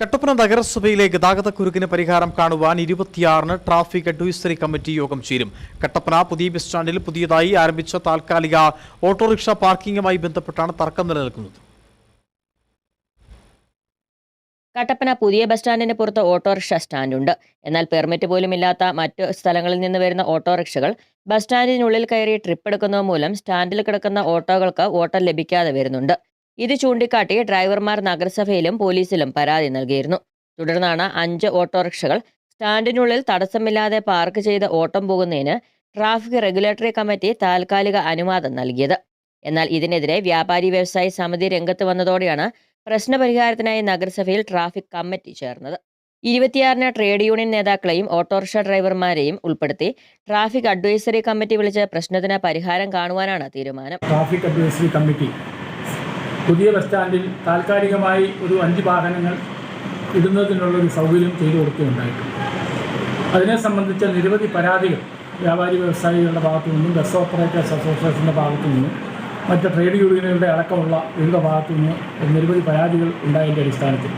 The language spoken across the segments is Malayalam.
കട്ടപ്പന നഗരസഭയിലെ ഗതാഗത കുരുക്കിന് പരിഹാരം കാണുവാൻ ഇരുപത്തിയാറിന് ട്രാഫിക് അഡ്വൈസറി കമ്മിറ്റി യോഗം ചേരും. കട്ടപ്പന പുതിയ ബസ് സ്റ്റാൻഡിൽ പുതിയതായി ആരംഭിച്ച താൽക്കാലിക ഓട്ടോറിക്ഷ പാർക്കിംഗുമായി ബന്ധപ്പെട്ടാണ് തർക്കം നിലനിൽക്കുന്നത്. കട്ടപ്പന പുതിയ ബസ് സ്റ്റാൻഡിന് പുറത്ത് ഓട്ടോറിക്ഷ സ്റ്റാൻഡുണ്ട്. എന്നാൽ പെർമിറ്റ് പോലും ഇല്ലാത്ത മറ്റ് സ്ഥലങ്ങളിൽ നിന്ന് വരുന്ന ഓട്ടോറിക്ഷകൾ ബസ് സ്റ്റാൻഡിനുള്ളിൽ കയറി ട്രിപ്പ് എടുക്കുന്നത് മൂലം സ്റ്റാൻഡിൽ കിടക്കുന്ന ഓട്ടോകൾക്ക് ഓട്ടം ലഭിക്കാതെ വരുന്നുണ്ട്. ഇത് ചൂണ്ടിക്കാട്ടി ഡ്രൈവർമാർ നഗരസഭയിലും പോലീസിലും പരാതി നൽകിയിരുന്നു. തുടർന്നാണ് അഞ്ച് ഓട്ടോറിക്ഷകൾ സ്റ്റാൻഡിനുള്ളിൽ തടസ്സമില്ലാതെ പാർക്ക് ചെയ്ത് ഓട്ടം പോകുന്നതിന് ട്രാഫിക് റെഗുലേറ്ററി കമ്മിറ്റി താൽക്കാലിക അനുവാദം നൽകിയത്. എന്നാൽ ഇതിനെതിരെ വ്യാപാരി വ്യവസായി സമിതി രംഗത്ത് വന്നതോടെയാണ് പ്രശ്നപരിഹാരത്തിനായി നഗരസഭയിൽ ട്രാഫിക് കമ്മിറ്റി ചേർന്നത്. ഇരുപത്തിയാറിന് ട്രേഡ് യൂണിയൻ നേതാക്കളെയും ഓട്ടോറിക്ഷ ഡ്രൈവർമാരെയും ഉൾപ്പെടുത്തി ട്രാഫിക് അഡ്വൈസറി കമ്മിറ്റി വിളിച്ച് പ്രശ്നത്തിന് പരിഹാരം കാണുവാനാണ് തീരുമാനം. ട്രാഫിക് അഡ്വൈസറി കമ്മിറ്റി പുതിയ ബസ് സ്റ്റാൻഡിൽ താൽക്കാലികമായി ഒരു അഞ്ച് വാഹനങ്ങൾ ഇടുന്നതിനുള്ള ഒരു സൗകര്യം ചെയ്തു കൊടുക്കുകയുണ്ടായിട്ടുണ്ട് അതിനെ സംബന്ധിച്ച നിരവധി പരാതികൾ വ്യാപാരി വ്യവസായികളുടെ ഭാഗത്തു നിന്നും ബസ് ഓപ്പറേറ്റേഴ്സ് അസോസിയേഷന്റെ ഭാഗത്തു നിന്നും മറ്റ് ട്രേഡ് യൂണിയനുകളുടെ അടക്കമുള്ള വിവിധ ഭാഗത്തു നിന്ന് നിരവധി പരാതികൾ ഉണ്ടായതിന്റെ അടിസ്ഥാനത്തിൽ.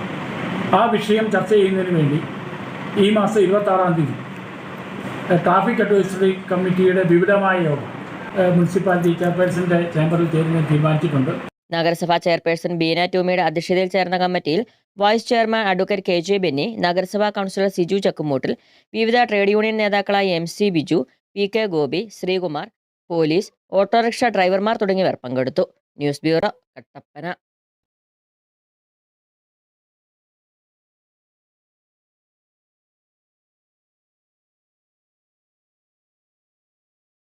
ആ വിഷയം ചർച്ച ചെയ്യുന്നതിന് വേണ്ടി ഈ മാസം ഇരുപത്താറാം തീയതി ട്രാഫിക് അഡ്വൈസറി കമ്മിറ്റിയുടെ വിവിധമായ യോഗം മുനിസിപ്പാലിറ്റി ചെയർപേഴ്സന്റെ ചേംബറിൽ ചേരുന്നതിന് തീരുമാനിച്ചിട്ടുണ്ട്. നഗരസഭാ ചെയർപേഴ്സൺ ബീന ടൂമിയുടെ അധ്യക്ഷതയിൽ ചേർന്ന കമ്മിറ്റിയിൽ vice chairman advocate K J Benny നഗരസഭാ കൗൺസിലർ സിജു ചക്കുമൂട്ടിൽ വിവിധ ട്രേഡ് യൂണിയൻ നേതാക്കളായ M C Biju P K Gopi Sreekumar police autorickshaw ഡ്രൈവർമാർ തുടങ്ങിയവർ പങ്കെടുത്തു. News bureau Kattappana.